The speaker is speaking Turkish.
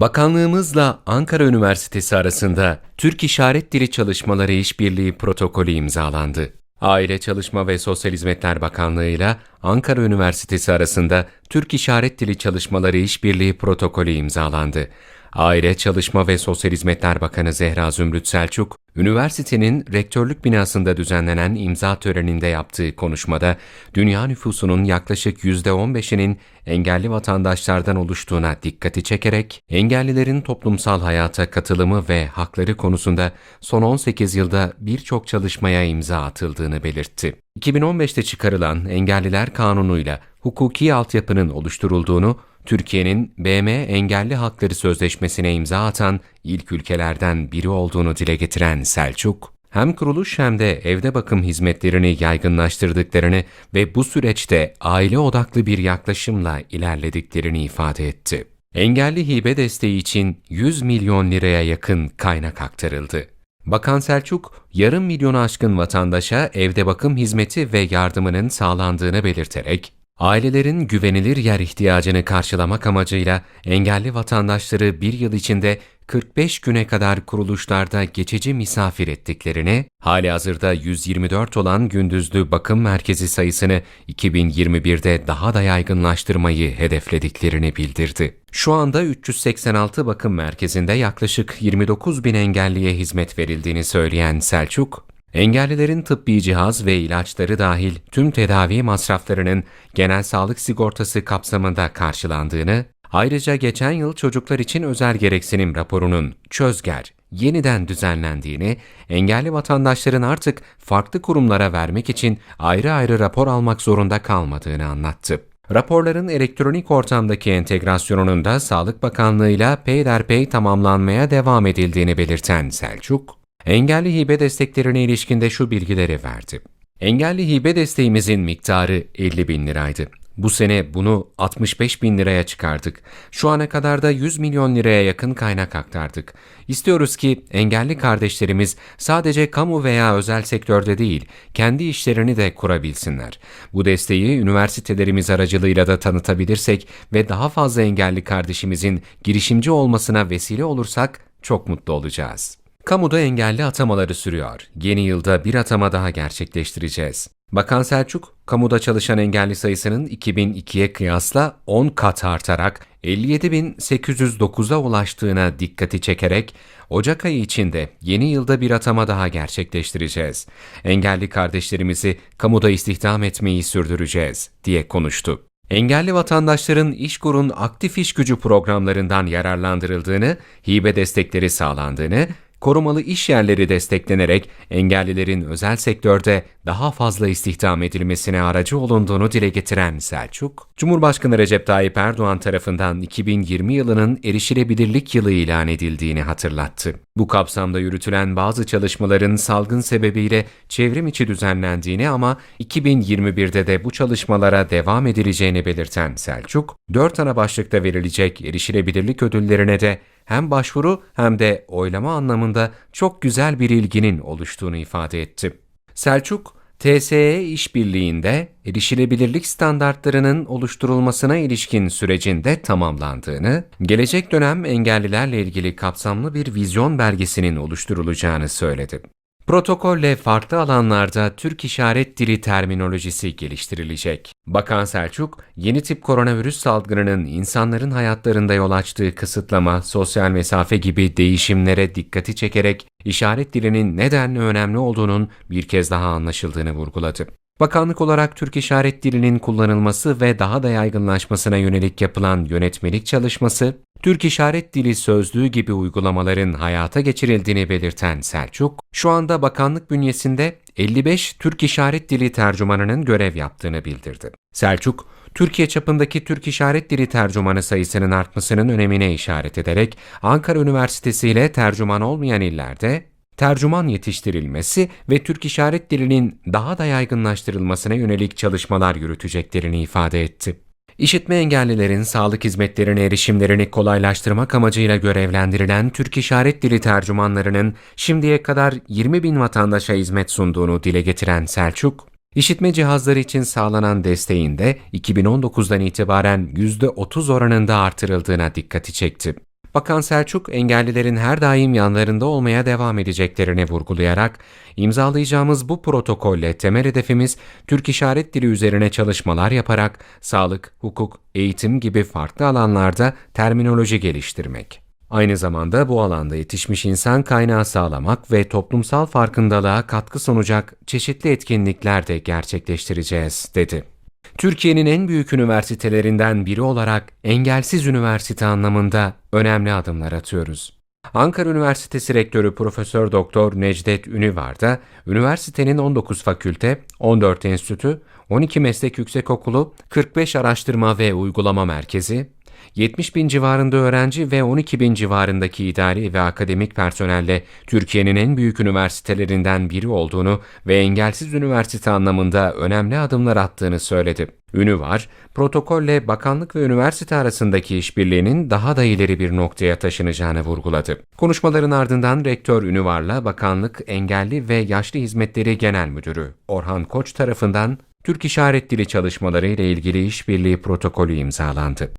Bakanlığımızla Ankara Üniversitesi arasında Türk İşaret Dili Çalışmaları İşbirliği protokolü imzalandı. Aile Çalışma ve Sosyal Hizmetler Bakanlığı ile Ankara Üniversitesi arasında Türk İşaret Dili Çalışmaları İşbirliği protokolü imzalandı. Aile Çalışma ve Sosyal Hizmetler Bakanı Zehra Zümrüt Selçuk, üniversitenin rektörlük binasında düzenlenen imza töreninde yaptığı konuşmada, dünya nüfusunun yaklaşık %15'inin engelli vatandaşlardan oluştuğuna dikkati çekerek, engellilerin toplumsal hayata katılımı ve hakları konusunda son 18 yılda birçok çalışmaya imza atıldığını belirtti. 2015'te çıkarılan Engelliler Kanunu'yla hukuki altyapının oluşturulduğunu, Türkiye'nin BM Engelli Hakları Sözleşmesi'ne imza atan ilk ülkelerden biri olduğunu dile getiren Selçuk, hem kuruluş hem de evde bakım hizmetlerini yaygınlaştırdıklarını ve bu süreçte aile odaklı bir yaklaşımla ilerlediklerini ifade etti. Engelli hibe desteği için 100 milyon liraya yakın kaynak aktarıldı. Bakan Selçuk, yarım milyonu aşkın vatandaşa evde bakım hizmeti ve yardımının sağlandığını belirterek, ailelerin güvenilir yer ihtiyacını karşılamak amacıyla engelli vatandaşları bir yıl içinde 45 güne kadar kuruluşlarda geçici misafir ettiklerini, hali hazırda 124 olan gündüzlü bakım merkezi sayısını 2021'de daha da yaygınlaştırmayı hedeflediklerini bildirdi. Şu anda 386 bakım merkezinde yaklaşık 29 bin engelliye hizmet verildiğini söyleyen Selçuk, Engellilerin tıbbi cihaz ve ilaçları dahil tüm tedavi masraflarının genel sağlık sigortası kapsamında karşılandığını, ayrıca geçen yıl çocuklar için özel gereksinim raporunun çözger yeniden düzenlendiğini, engelli vatandaşların artık farklı kurumlara vermek için ayrı ayrı rapor almak zorunda kalmadığını anlattı. Raporların elektronik ortamdaki entegrasyonunun da Sağlık Bakanlığı ile peyderpey tamamlanmaya devam edildiğini belirten Selçuk, Engelli hibe desteklerine ilişkinde şu bilgileri verdi. Engelli hibe desteğimizin miktarı 50 bin liraydı. Bu sene bunu 65 bin liraya çıkardık. Şu ana kadar da 100 milyon liraya yakın kaynak aktardık. İstiyoruz ki engelli kardeşlerimiz sadece kamu veya özel sektörde değil, kendi işlerini de kurabilsinler. Bu desteği üniversitelerimiz aracılığıyla da tanıtabilirsek ve daha fazla engelli kardeşimizin girişimci olmasına vesile olursak çok mutlu olacağız. Kamuda engelli atamaları sürüyor. Yeni yılda bir atama daha gerçekleştireceğiz. Bakan Selçuk, kamuda çalışan engelli sayısının 2002'ye kıyasla 10 kat artarak 57.809'a ulaştığına dikkati çekerek Ocak ayı içinde yeni yılda bir atama daha gerçekleştireceğiz. Engelli kardeşlerimizi kamuda istihdam etmeyi sürdüreceğiz diye konuştu. Engelli vatandaşların İşkur'un aktif iş gücü programlarından yararlandırıldığını, hibe destekleri sağlandığını, korumalı iş yerleri desteklenerek engellilerin özel sektörde daha fazla istihdam edilmesine aracı olunduğunu dile getiren Selçuk, Cumhurbaşkanı Recep Tayyip Erdoğan tarafından 2020 yılının erişilebilirlik yılı ilan edildiğini hatırlattı. Bu kapsamda yürütülen bazı çalışmaların salgın sebebiyle çevrim içi düzenlendiğini ama 2021'de de bu çalışmalara devam edileceğini belirten Selçuk, dört ana başlıkta verilecek erişilebilirlik ödüllerine de hem başvuru hem de oylama anlamında çok güzel bir ilginin oluştuğunu ifade etti. Selçuk, TSE işbirliğinde erişilebilirlik standartlarının oluşturulmasına ilişkin sürecinde tamamlandığını, gelecek dönem engellilerle ilgili kapsamlı bir vizyon belgesinin oluşturulacağını söyledi. Protokolle farklı alanlarda Türk işaret dili terminolojisi geliştirilecek. Bakan Selçuk, yeni tip koronavirüs salgınının insanların hayatlarında yol açtığı kısıtlama, sosyal mesafe gibi değişimlere dikkati çekerek işaret dilinin nedenle önemli olduğunun bir kez daha anlaşıldığını vurguladı. Bakanlık olarak Türk işaret dilinin kullanılması ve daha da yaygınlaşmasına yönelik yapılan yönetmelik çalışması, Türk işaret dili sözlüğü gibi uygulamaların hayata geçirildiğini belirten Selçuk, şu anda bakanlık bünyesinde 55 Türk işaret dili tercümanının görev yaptığını bildirdi. Selçuk, Türkiye çapındaki Türk işaret dili tercümanı sayısının artmasının önemine işaret ederek Ankara Üniversitesi ile tercüman olmayan illerde tercüman yetiştirilmesi ve Türk işaret dilinin daha da yaygınlaştırılmasına yönelik çalışmalar yürüteceklerini ifade etti. İşitme engellilerin sağlık hizmetlerine erişimlerini kolaylaştırmak amacıyla görevlendirilen Türk İşaret Dili tercümanlarının şimdiye kadar 20 bin vatandaşa hizmet sunduğunu dile getiren Selçuk, işitme cihazları için sağlanan desteğin de 2019'dan itibaren %30 oranında artırıldığına dikkati çekti. Bakan Selçuk, engellilerin her daim yanlarında olmaya devam edeceklerini vurgulayarak, imzalayacağımız bu protokolle temel hedefimiz Türk İşaret Dili üzerine çalışmalar yaparak sağlık, hukuk, eğitim gibi farklı alanlarda terminoloji geliştirmek. Aynı zamanda bu alanda yetişmiş insan kaynağı sağlamak ve toplumsal farkındalığa katkı sunacak çeşitli etkinlikler de gerçekleştireceğiz, dedi. Türkiye'nin en büyük üniversitelerinden biri olarak engelsiz üniversite anlamında önemli adımlar atıyoruz. Ankara Üniversitesi Rektörü Profesör Doktor Necdet Ünüvar da üniversitenin 19 fakülte, 14 enstitü, 12 meslek yüksekokulu, 45 araştırma ve uygulama merkezi, 70 bin civarında öğrenci ve 12 bin civarındaki idari ve akademik personelle Türkiye'nin en büyük üniversitelerinden biri olduğunu ve engelsiz üniversite anlamında önemli adımlar attığını söyledi. Ünüvar, protokolle bakanlık ve üniversite arasındaki işbirliğinin daha da ileri bir noktaya taşınacağını vurguladı. Konuşmaların ardından Rektör Ünüvar'la Bakanlık Engelli ve Yaşlı Hizmetleri Genel Müdürü Orhan Koç tarafından Türk İşaret Dili çalışmaları ile ilgili işbirliği protokolü imzalandı.